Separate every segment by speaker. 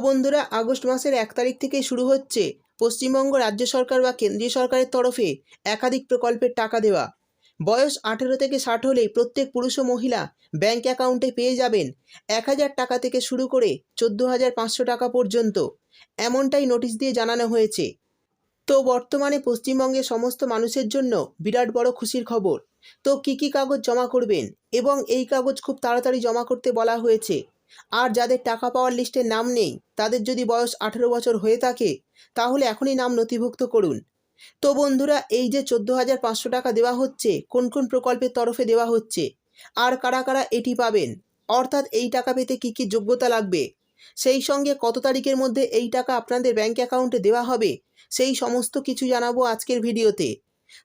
Speaker 1: বন্ধুরা, আগস্ট মাসের এক তারিখ থেকে শুরু হচ্ছে পশ্চিমবঙ্গ রাজ্য সরকার বা কেন্দ্রীয় সরকারের তরফে একাধিক প্রকল্পের টাকা দেওয়া। বয়স আঠেরো থেকে ষাট হলেই প্রত্যেক পুরুষ ও মহিলা ব্যাংক অ্যাকাউন্টে পেয়ে যাবেন এক হাজার টাকা থেকে শুরু করে চোদ্দ হাজার পাঁচশো টাকা পর্যন্ত। এমনটাই নোটিশ দিয়ে জানানো হয়েছে। তো বর্তমানে পশ্চিমবঙ্গের সমস্ত মানুষের জন্য বিরাট বড় খুশির খবর। তো কী কী কাগজ জমা করবেন? এবং এই কাগজ খুব তাড়াতাড়ি জমা করতে বলা হয়েছে। আর যাদের টাকা পাওয়ার লিস্টে নাম নেই, তাদের যদি বয়স আঠেরো বছর হয়ে থাকে, তাহলে এখনই নাম নথিভুক্ত করুন। তো বন্ধুরা, এই যে চোদ্দ হাজার পাঁচশো টাকা দেওয়া হচ্ছে, কোন কোন প্রকল্পের তরফে দেওয়া হচ্ছে? আর কারা কারা এটি পাবেন? অর্থাৎ এই টাকা পেতে কী কী যোগ্যতা লাগবে? সেই সঙ্গে কত তারিখের মধ্যে এই টাকা আপনাদের ব্যাঙ্ক অ্যাকাউন্টে দেওয়া হবে? সেই সমস্ত কিছু জানাব আজকের ভিডিওতে।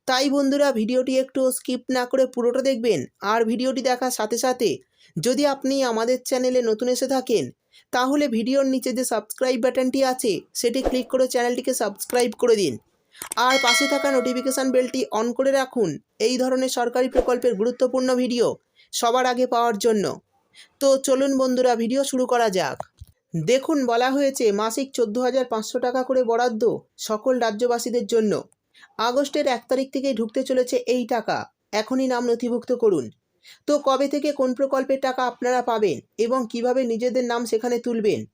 Speaker 1: তাই বন্ধুরা ভিডিওটি একটু স্কিপ না করে পুরোটা দেখবেন আর ভিডিওটি দেখার সাথে সাথে যদি আপনি আমাদের চ্যানেলে নতুন এসে থাকেন, তাহলে ভিডিওর নিচে যে সাবস্ক্রাইব বাটনটি আছে, সেটি ক্লিক করে চ্যানেলটিকে সাবস্ক্রাইব করে দিন। আর পাশে থাকা নোটিফিকেশান বেলটি অন করে রাখুন। এই ধরনের সরকারি প্রকল্পের গুরুত্বপূর্ণ ভিডিও সবার আগে পাওয়ার জন্য। তো চলুন বন্ধুরা, ভিডিও শুরু করা যাক। দেখুন, বলা হয়েছে মাসিক চোদ্দ হাজার পাঁচশো টাকা করে বরাদ্দ সকল রাজ্যবাসীদের জন্য। আগস্টের এক তারিখ থেকে ঢুকতে চলেছে এই টাকা। এখনই নাম নথিভুক্ত করুন। তো কবে থেকে কোন প্রকল্পের টাকা আপনারা পাবেন এবং কীভাবে নিজেদের নাম সেখানে তুলবেন?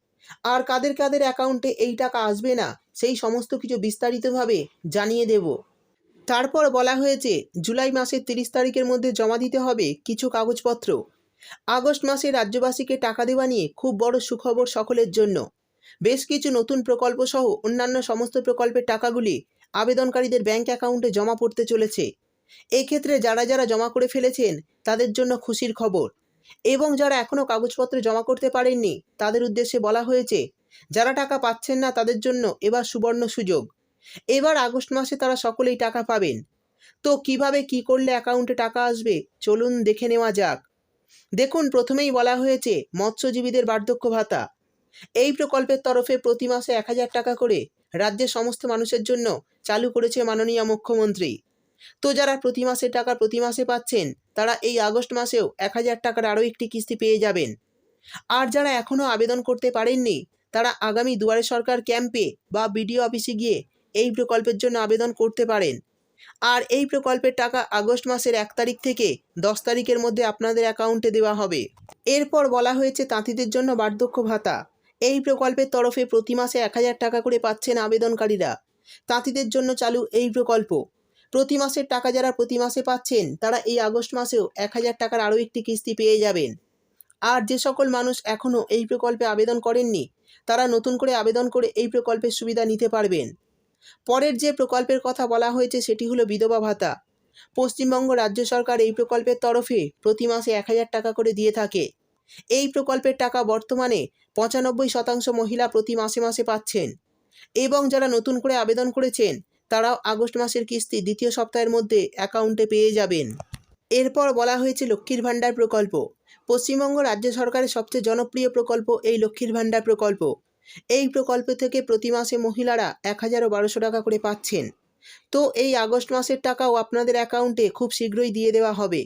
Speaker 1: আর কাদের কাদের অ্যাকাউন্টে এই টাকা আসবে না, সেই সমস্ত কিছু বিস্তারিতভাবে জানিয়ে দেব। তারপর বলা হয়েছে, জুলাই মাসের তিরিশ তারিখের মধ্যে জমা দিতে হবে কিছু কাগজপত্র। আগস্ট মাসে রাজ্যবাসীকে টাকা দেওয়া নিয়ে খুব বড় সুখবর সকলের জন্য। বেশ কিছু নতুন প্রকল্প সহ অন্যান্য সমস্ত প্রকল্পের টাকাগুলি আবেদনকারীদের ব্যাংক অ্যাকাউন্টে জমা পড়তে চলেছে। এক্ষেত্রে যারা যারা জমা করে ফেলেছেন, তাদের জন্য খুশির খবর। এবং যারা এখনও কাগজপত্র জমা করতে পারেননি, তাদের উদ্দেশ্যে বলা হয়েছে, যারা টাকা পাচ্ছেন না, তাদের জন্য এবার সুবর্ণ সুযোগ। এবার আগস্ট মাসে তারা সকলেই টাকা পাবেন। তো কীভাবে কি করলে অ্যাকাউন্টে টাকা আসবে, চলুন দেখে নেওয়া যাক। দেখুন, প্রথমেই বলা হয়েছে, মৎস্যজীবীদের বার্ধক্য ভাতা। এই প্রকল্পের তরফে প্রতি মাসে এক হাজার টাকা করে রাজ্যের সমস্ত মানুষের জন্য চালু করেছে মাননীয় মুখ্যমন্ত্রী। তো যারা প্রতি মাসে টাকা প্রতি মাসে পাচ্ছেন, তারা এই আগস্ট মাসেও এক হাজার টাকার আরও একটি কিস্তি পেয়ে যাবেন। আর যারা এখনও আবেদন করতে পারেননি, তারা আগামী দুয়ারে সরকার ক্যাম্পে বা বিডিও অফিসে গিয়ে এই প্রকল্পের জন্য আবেদন করতে পারেন। আর এই প্রকল্পের টাকা আগস্ট মাসের এক তারিখ থেকে দশ তারিখের মধ্যে আপনাদের অ্যাকাউন্টে দেওয়া হবে। এরপর বলা হয়েছে তাঁতিদের জন্য বার্ধক্য ভাতা। এই প্রকল্পের তরফে প্রতি মাসে এক হাজার টাকা করে পাচ্ছেন আবেদনকারীরা। তাঁতিদের জন্য চালু এই প্রকল্প। প্রতি মাসের টাকা যারা প্রতি মাসে পাচ্ছেন, তারা এই আগস্ট মাসেও এক হাজার টাকার আরও একটি কিস্তি পেয়ে যাবেন। আর যে সকল মানুষ এখনও এই প্রকল্পে আবেদন করেননি, তারা নতুন করে আবেদন করে এই প্রকল্পের সুবিধা নিতে পারবেন। পরের যে প্রকল্পের কথা বলা হয়েছে, সেটি হলো বিধবা ভাতা। পশ্চিমবঙ্গ রাজ্য সরকার এই প্রকল্পের তরফে প্রতি মাসে এক হাজার টাকা করে দিয়ে থাকে। এই প্রকল্পের টাকা বর্তমানে পঁচানব্বই শতাংশ মহিলা প্রতি মাসে মাসে পাচ্ছেন। এবং যারা নতুন করে আবেদন করেছেন, তারাও আগস্ট মাসের কিস্তি দ্বিতীয় সপ্তাহের মধ্যে অ্যাকাউন্টে পেয়ে যাবেন। এরপর বলা হয়েছে লক্ষ্মীর ভাণ্ডার প্রকল্প। পশ্চিমবঙ্গ রাজ্য সরকারের সবচেয়ে জনপ্রিয় প্রকল্প এই লক্ষ্মীর ভাণ্ডার প্রকল্প। এই প্রকল্প থেকে প্রতি মাসে মহিলারা এক হাজার বারোশো টাকা করে পাচ্ছেন। তো এই আগস্ট মাসের টাকাও আপনাদের অ্যাকাউন্টে খুব শীঘ্রই দিয়ে দেওয়া হবে।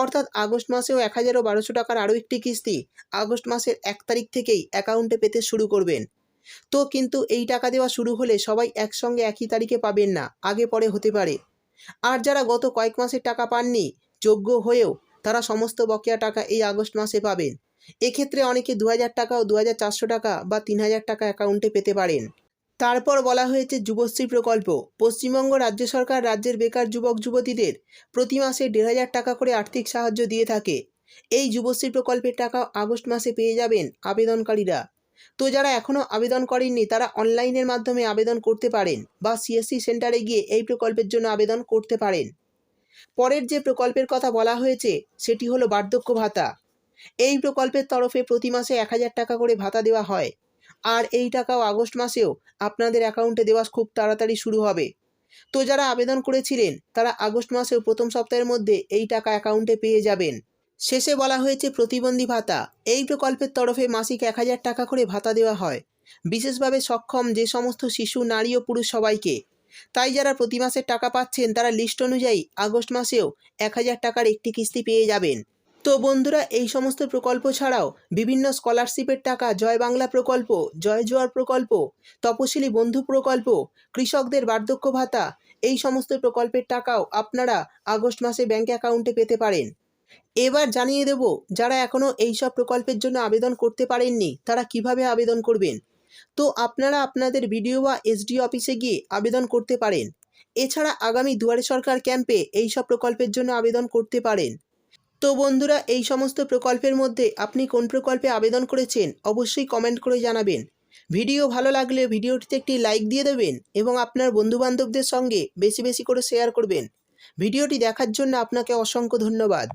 Speaker 1: অর্থাৎ আগস্ট মাসেও এক হাজারও বারোশো টাকার আরও একটি কিস্তি আগস্ট মাসের এক তারিখ থেকেই অ্যাকাউন্টে পেতে শুরু করবেন। তো কিন্তু এই টাকা দেওয়া শুরু হলে সবাই একসঙ্গে একই তারিখে পাবেন না, আগে পরে হতে পারে। আর যারা গত কয়েক মাসের টাকা পাননি, যোগ্য হয়েও তারা সমস্ত বকেয়া টাকা এই আগস্ট মাসে পাবেন। এক্ষেত্রে অনেকে দু হাজার টাকা ও দু হাজার চারশো টাকা বা তিন হাজার টাকা অ্যাকাউন্টে পেতে পারেন। তারপর বলা হয়েছে যুবশ্রী প্রকল্প। পশ্চিমবঙ্গ রাজ্য সরকার রাজ্যের বেকার যুবক যুবতীদের প্রতি মাসে দেড় হাজার টাকা করে আর্থিক সাহায্য দিয়ে থাকে। এই যুবশ্রী প্রকল্পের টাকা আগস্ট মাসে পেয়ে যাবেন আবেদনকারীরা। তো যারা এখনও আবেদন করেননি, তারা অনলাইনের মাধ্যমে আবেদন করতে পারেন বা সিএসসি সেন্টারে গিয়ে এই প্রকল্পের জন্য আবেদন করতে পারেন। পরের যে প্রকল্পের কথা বলা হয়েছে, সেটি হলো বার্ধক্য ভাতা। এই প্রকল্পের তরফে প্রতি মাসে এক হাজার টাকা করে ভাতা দেওয়া হয়। আর এই টাকাও আগস্ট মাসেও আপনাদের অ্যাকাউন্টে দেওয়া খুব তাড়াতাড়ি শুরু হবে। তো যারা আবেদন করেছিলেন, তারা আগস্ট মাসেও প্রথম সপ্তাহের মধ্যে এই টাকা অ্যাকাউন্টে পেয়ে যাবেন। শেষে বলা হয়েছে প্রতিবন্ধী ভাতা। এই প্রকল্পের তরফে মাসিক এক হাজার টাকা করে ভাতা দেওয়া হয়। বিশেষভাবে সক্ষম যে সমস্ত শিশু, নারী ও পুরুষ সবাইকে। তাই যারা প্রতি মাসের টাকা পাচ্ছেন, তারা লিস্ট অনুযায়ী আগস্ট মাসেও এক হাজার টাকার একটি কিস্তি পেয়ে যাবেন। তো বন্ধুরা, এই সমস্ত প্রকল্প ছাড়াও বিভিন্ন স্কলারশিপের টাকা, জয় বাংলা প্রকল্প, জয় জোয়ার প্রকল্প, তপশিলি বন্ধু প্রকল্প, কৃষকদের বার্ধক্য ভাতা, এই সমস্ত প্রকল্পের টাকাও আপনারা আগস্ট মাসে ব্যাঙ্ক অ্যাকাউন্টে পেতে পারেন। এবার জানিয়ে দেব, যারা এখনও এই সব প্রকল্পের জন্য আবেদন করতে পারেননি, তারা কীভাবে আবেদন করবেন? তো আপনারা আপনাদের বিডিও বা এসডি অফিসে গিয়ে আবেদন করতে পারেন। এছাড়া আগামী দুয়ারে সরকার ক্যাম্পে এই সব প্রকল্পের জন্য আবেদন করতে পারেন। তো বন্ধুরা, এই সমস্ত প্রকল্পের মধ্যে আপনি কোন প্রকল্পে আবেদন করেছেন অবশ্যই কমেন্ট করে জানাবেন। ভিডিও ভালো লাগলে ভিডিওটিতে একটি লাইক দিয়ে দেবেন এবং আপনার বন্ধুবান্ধবদের সঙ্গে বেশি বেশি করে শেয়ার করবেন। ভিডিওটি দেখার জন্য আপনাকে অসংখ্য ধন্যবাদ।